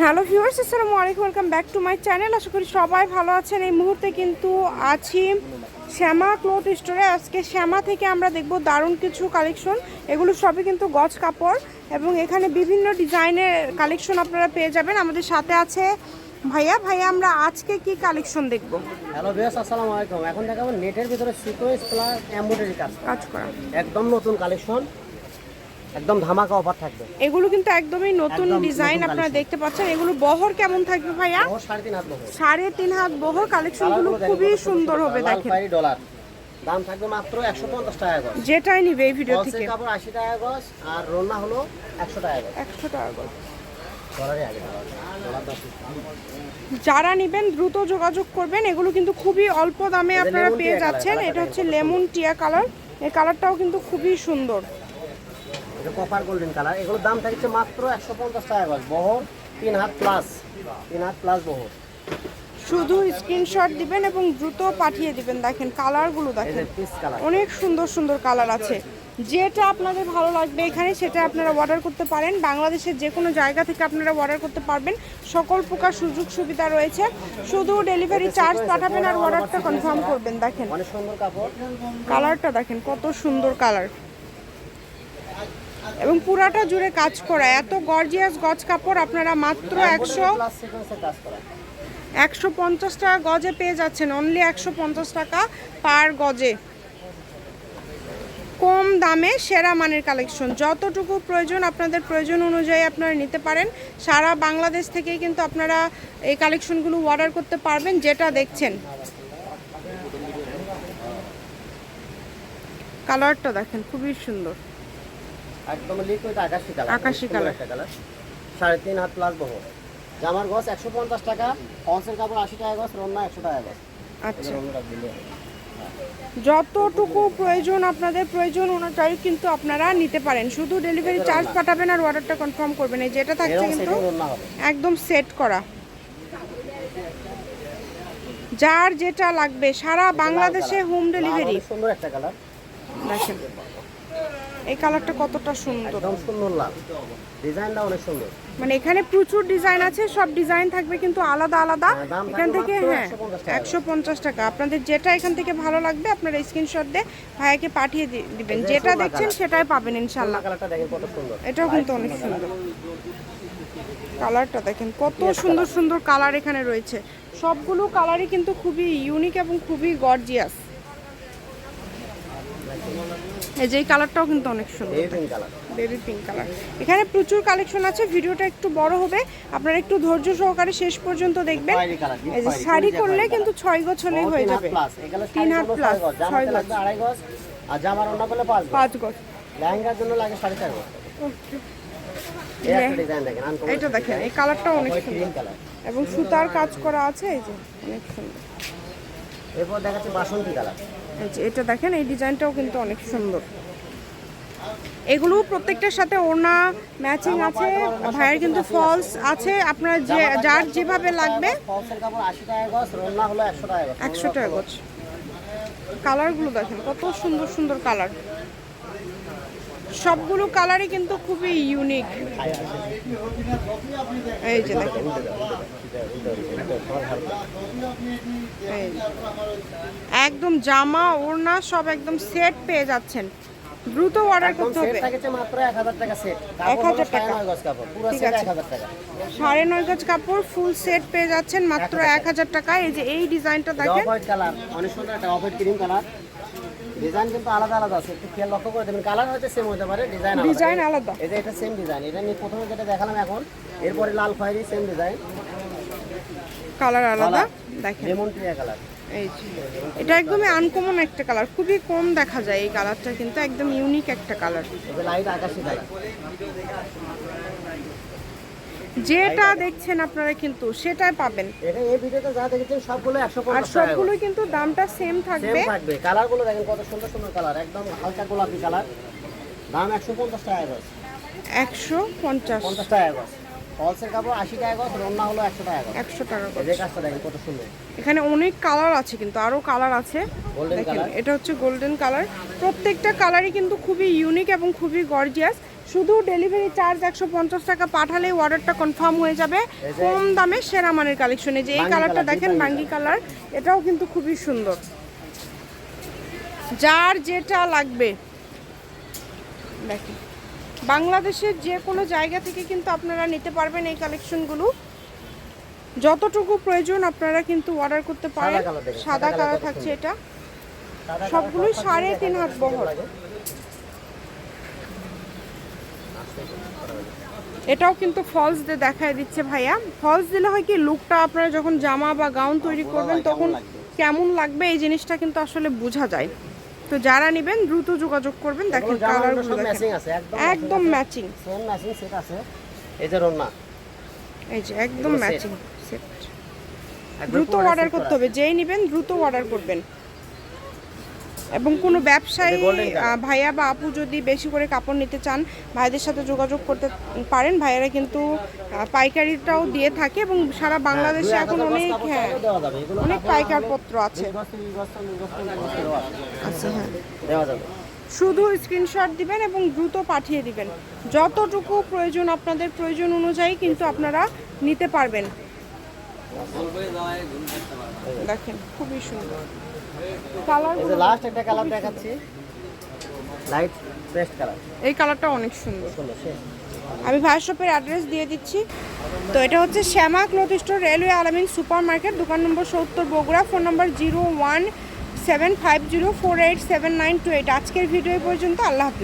Hello viewers আসসালামু আলাইকুম welcome back to my channel. আশা করি সবাই ভালো আছেন। এই মুহূর্তে কিন্তু আছি শ্যামা ক্লথ স্টোরে। আজকে শ্যামা থেকে আমরা দেখব দারুণ কিছু কালেকশন। এগুলো সবই কিন্তু গজ কাপড় এবং এখানে বিভিন্ন ডিজাইনের কালেকশন আপনারা পেয়ে যাবেন। আমাদের সাথে আছে ভাইয়া। ভাইয়া আমরা আজকে কি কালেকশন দেখব? হ্যালো ভিউয়ার্স আসসালামু আলাইকুম। এখন দেখাবো নেটের ভিতরে সিকোয়েন্স প্লাস এমব্রয়ডারি কাজ কাজ করা। একদম নতুন কালেকশন। একদম ধামাকা অফার থাকবে। এগুলো কিন্তু একদমই নতুন ডিজাইন আপনারা দেখতে পাচ্ছেন। এগুলো বহর কেমন থাকবে ভাইয়া? সাড়ে তিন হাত বহর। কালেকশনগুলো খুবই সুন্দর। হবে দেখেন। ডলার দাম থাকবে মাত্র একশো পঞ্চাশ টাকা গজ। যেটাই নিবে এই ভিডিও থেকে। কাপড় আশি টাকা গজ আর রন্না হলো একশো টাকা গজ। একশো টাকা দশ যারা নেবেন দ্রুত যোগাযোগ করবেন। এগুলো কিন্তু খুবই অল্প দামে আপনারা পেয়ে যাচ্ছেন। এটা হচ্ছে লেমন টিয়া কালার এই কালারটাও কিন্তু খুবই সুন্দর। এটা কপার গোল্ডেন কালার এগুলোর দাম থাকছে মাত্র একশো পঞ্চাশ টাকা গজ। বহর তিন হাত প্লাস তিন হাত প্লাস বহর। শুধু স্ক্রিনশট দিবেন এবং দ্রুত পাঠিয়ে দিবেন। দেখেন কালারগুলো দেখেন। অনেক সুন্দর সুন্দর কালার আছে। যেটা আপনাদের ভালো লাগবে এখানে সেটা আপনারা অর্ডার করতে পারেন। বাংলাদেশের যে কোনো জায়গা থেকে আপনারা অর্ডার করতে পারবেন। সকল প্রকার সুযোগ সুবিধা রয়েছে। শুধু ডেলিভারি চার্জ পাঠাবেন আর অর্ডারটা কনফার্ম করবেন। দেখেন। কালারটা দেখেন কত সুন্দর কালার এবং পুরাটা জুড়ে কাজ করা। এত গর্জিয়াস গজ কাপড় আপনারা মাত্র একশো কাজ করা। একশো পঞ্চাশ টাকা গজে পেয়ে যাচ্ছেন। অনলি একশো পঞ্চাশ টাকা পার গজে। কম দামে সেরা মানের কালেকশন যতটুকু প্রয়োজন আপনাদের প্রয়োজন অনুযায়ী আপনারা নিতে পারেন। সারা বাংলাদেশ থেকেই কিন্তু আপনারা এই কালেকশনগুলো অর্ডার করতে পারবেন যেটা দেখছেন। কালারটা দেখেন খুবই সুন্দর। একদম লিকুইড আকাশি কালার আকাশি কালার। একটা কালার সাড়ে তিন হাত প্লাস বহর জামার গছ একশো পঞ্চাশ টাকা ফলসের কাপড় আশি টাকা গছ রন্না একশো টাকা গছ। আচ্ছা। যতটুকু প্রয়োজন আপনাদের প্রয়োজন অনুযায়ী কিন্তু আপনারা নিতে পারেন। শুধু ডেলিভারি চার্জ পাঠাবেন আর অর্ডারটা কনফার্ম করবেন। এই যেটা থাকছে কিন্তু একদম সেট করা। যার যেটা লাগবে সারা বাংলাদেশে হোম ডেলিভারি সুন্দর একটা কালার দেখেন। এই কালারটা কতটা সুন্দর? একদম সুন্দর লাল। ডিজাইনটা অনেক সুন্দর। মানে এখানে প্রচুর ডিজাইন আছে সব ডিজাইন থাকবে কিন্তু আলাদা আলাদা। হ্যাঁ, এখান থেকে হ্যাঁ একশো পঞ্চাশ টাকা। আপনাদের যেটা এখান থেকে ভালো লাগবে আপনারা স্ক্রিনশট দিয়ে ভাইয়াকে পাঠিয়ে দিবেন। যেটা দেখছেন সেটাই পাবেন ইনশাল্লাহ। এটাও কিন্তু অনেক সুন্দর। কালারটা দেখেন কত সুন্দর সুন্দর কালার এখানে রয়েছে। সবগুলো কালারই কিন্তু খুবই ইউনিক এবং খুবই গর্জিয়াস এই যে এই কালারটাও কিন্তু অনেক সুন্দর। বেবি পিঙ্ক কালার এখানে প্রচুর কালেকশন আছে ভিডিওটা একটু বড় হবে। আপনারা একটু ধৈর্য সহকারে শেষ পর্যন্ত দেখবেন। এই যে শাড়ি করলে কিন্তু ছয় গছ হলেই হয়ে যাবে। তিন হাত plus, ছয় গজ। আড়াই গজ আর জামার অন্য করলে পাঁচ পাঁচ গছ। লেহেঙ্গার জন্য লাগে সাড়ে চার গজ এই এটা দেখেন কালারটাও অনেক সুন্দর। এবং সুতার কাজ করা আছে এই যে অনেক সুন্দর। এরপর দেখাচ্ছে বাসন্তী কালার। এটা দেখেন এই ডিজাইনটাও কিন্তু অনেক সুন্দর। এগুলো প্রত্যেকটার সাথে ওড়না ম্যাচিং আছে ভাইয়ের কিন্তু ফলস আছে আপনার যে যার যেভাবে লাগবে। একশো টাকা গছ কালারগুলো দেখেন কত সুন্দর সুন্দর কালার। সবগুলো কালারই কিন্তু খুবই ইউনিক এই যে দেখেন একদম জামা ওড়না সব একদম সেট পেয়ে যাচ্ছেন। দ্রুত অর্ডার করতে হবে। মাত্র টাকা সেট 1000 টাকা। পুরো সেট টাকা। সাড়ে নয় গজ কাপড় ফুল সেট পেয়ে যাচ্ছেন মাত্র এক হাজার টাকা। এই যে এই ডিজাইনটা অফ দেখেন। হোয়াইট কালার অনেক সুন্দর একটা off white cream colour design কিন্তু আলাদা আলাদা আছে। একটু খেয়াল লক্ষ্য করে দেবেন কালার হয়তো সেম হতে পারে ডিজাইন ডিজাইন আলাদা। এই যে এটা সেম ডিজাইন এটা নিয়ে প্রথমে যেটা দেখালাম এখন এরপরে লাল খয়েরি সেম ডিজাইন কালার আলাদা দেখেন। লেমন টিয়া কালার এই এটা একদমই আনকমন একটা কালার খুবই কম দেখা যায় এই কালারটা কিন্তু একদম ইউনিক একটা কালার লাইট আকাশি কালার যেটা দেখছেন আপনারা কিন্তু সেটাই পাবেন। এটা এই ভিডিওতে যা দেখেছেন সবগুলো একশো আর পঞ্চাশ সবগুলোই কিন্তু দামটা সেম সেম থাকবে। থাকবে। কালারগুলো দেখেন কত সুন্দর সুন্দর কালার একদম হালকা গোলাপি কালার। দাম একশো পঞ্চাশ টাকা গজ একশো পঞ্চাশ। পঞ্চাশ টাকা গজ ফলসের কাপড় আশি টাকা গজ রন্না হলো একশো টাকা গজ একশো টাকা করে। এই কাজটা দেখেন কত সুন্দর। এখানে অনেক কালার আছে কিন্তু আরও কালার আছে। দেখেন color। এটা হচ্ছে গোল্ডেন কালার। প্রত্যেকটা কালারই কিন্তু খুবই ইউনিক এবং খুবই গর্জিয়াস শুধু ডেলিভারি চার্জ একশো পঞ্চাশ টাকা পাঠালে অর্ডারটা কনফার্ম হয়ে যাবে। কম দামে সেরা মানের কালেকশনে যে এই কালারটা দেখেন বাঙ্গি কালার এটাও কিন্তু খুবই সুন্দর। যার যেটা লাগবে। দেখেন বাংলাদেশের যে কোনো জায়গা থেকে কিন্তু আপনারা নিতে পারবেন এই কালেকশনগুলো যতটুকু প্রয়োজন আপনারা কিন্তু অর্ডার করতে পারেন। সাদা কালার থাকছে এটা। সবগুলোই সাড়ে তিন হাত বহর। লাগে। এটাও কিন্তু ফলস দিয়ে দেখায় দিচ্ছে ভাইয়া। ফলস দিলে হয় কি লুকটা আপনারা যখন জামা বা গাউন তৈরি করবেন তখন কেমন লাগবে এই জিনিসটা কিন্তু আসলে বোঝা যায়। তো যারা নেবেন দ্রুত যোগাযোগ করবেন দেখেন কালারগুলো ম্যাচিং আছে একদম একদম ম্যাচিং সেম ম্যাচিং সেট আছে। এই যে রন্না এই যে একদম ম্যাচিং সেট দ্রুত অর্ডার করতে হবে। যেই নেবেন দ্রুত অর্ডার করবেন। এবং কোনো ব্যবসায়ী ভাইয়া বা আপু যদি বেশি করে কাপড় নিতে চান ভাইদের সাথে যোগাযোগ করতে পারেন। ভাইয়ারা কিন্তু পাইকারিটাও দিয়ে থাকে এবং সারা বাংলাদেশে হ্যাঁ, এখন অনেক হ্যাঁ অনেক কাপড় পাইকার পত্র আছে। দেওয়া আছে। আছে হ্যাঁ। শুধু স্ক্রিনশট দিবেন এবং দ্রুত পাঠিয়ে দিবেন। যতটুকু প্রয়োজন আপনাদের প্রয়োজন অনুযায়ী কিন্তু আপনারা নিতে পারবেন। দেখেন খুবই সুন্দর। কালার এই যে লাস্ট একটা কালার দেখাচ্ছি। লাইট পেস্ট কালার এই কালারটা অনেক সুন্দর। আমি ফায়ার শপের অ্যাড্রেস দিয়ে দিচ্ছি। তো এটা হচ্ছে Shyama cloth store railway Alamin super market দোকান নম্বর সত্তর Bogura phone number zero one seven five zero four eight seven nine two eight আজকের ভিডিও পর্যন্ত আল্লাহ হাফিজ।